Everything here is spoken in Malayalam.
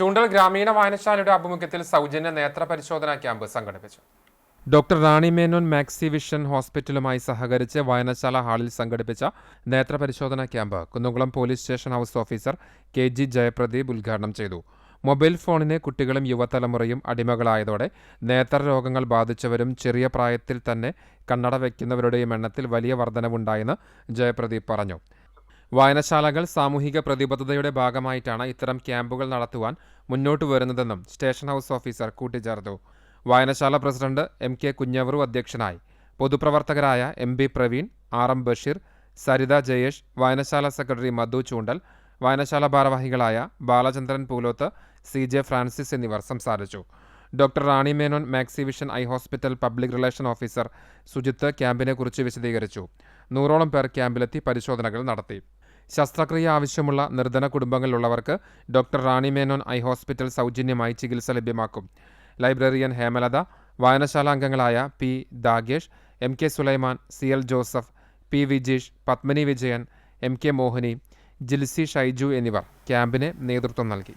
ചൂണ്ടൽ ഗ്രാമീണ വായനശാലയുടെ ആഭിമുഖ്യത്തിൽ സൗജന്യ നേത്ര പരിശോധനാ ക്യാമ്പ് സംഘടിപ്പിച്ചു. Doctor Rani Menon Maxi Vision ഹോസ്പിറ്റലുമായി സഹകരിച്ച് വായനശാല ഹാളിൽ സംഘടിപ്പിച്ച നേത്ര പരിശോധനാ camp Kunnamkulam police station house officer K G Jayapradeep ഉദ്ഘാടനം ചെയ്തു. മൊബൈൽ ഫോണിന് കുട്ടികളും യുവതലമുറയും അടിമകളായതോടെ നേത്ര രോഗങ്ങൾ ബാധിച്ചവരും ചെറിയ പ്രായത്തിൽ തന്നെ കണ്ണട വയ്ക്കുന്നവരുടെയും എണ്ണത്തിൽ വലിയ വർധനവുണ്ടായെന്ന് ജയപ്രദീപ് പറഞ്ഞു. വായനശാലകൾ സാമൂഹിക പ്രതിബദ്ധതയുടെ ഭാഗമായിട്ടാണ് ഇത്തരം ക്യാമ്പുകൾ നടത്തുവാൻ മുന്നോട്ട് വരുന്നതെന്നും സ്റ്റേഷൻ ഹൗസ് ഓഫീസർ കൂട്ടിച്ചേർത്തു. വായനശാല പ്രസിഡന്റ് എം കെ കുഞ്ഞവറു അധ്യക്ഷനായി. പൊതുപ്രവർത്തകരായ M B Praveen R M Basheer Saritha Jayesh വായനശാല സെക്രട്ടറി മധു ചൂണ്ടൽ വായനശാല ഭാരവാഹികളായ Balachandran Pooloth C J Francis എന്നിവർ സംസാരിച്ചു. Doctor Rani Menon Maxivision eye hospital public relation officer Sujith ക്യാമ്പിനെക്കുറിച്ച് വിശദീകരിച്ചു. നൂറോളം പേർ ക്യാമ്പിലെത്തി പരിശോധനകൾ നടത്തി. ശസ്ത്രക്രിയ ആവശ്യമുള്ള നിർധന കുടുംബങ്ങളിലുള്ളവർക്ക് doctor Rani Menon eye hospital സൗജന്യമായി ചികിത്സ ലഭ്യമാക്കും. ലൈബ്രറിയൻ ഹേമലത വായനശാല അംഗങ്ങളായ P Dagesh M K Sulaiman C L Joseph P Vijeesh Padmini Vijayan M K Mohini Jilsy Shaiju എന്നിവർ ക്യാമ്പിന് നേതൃത്വം നൽകി.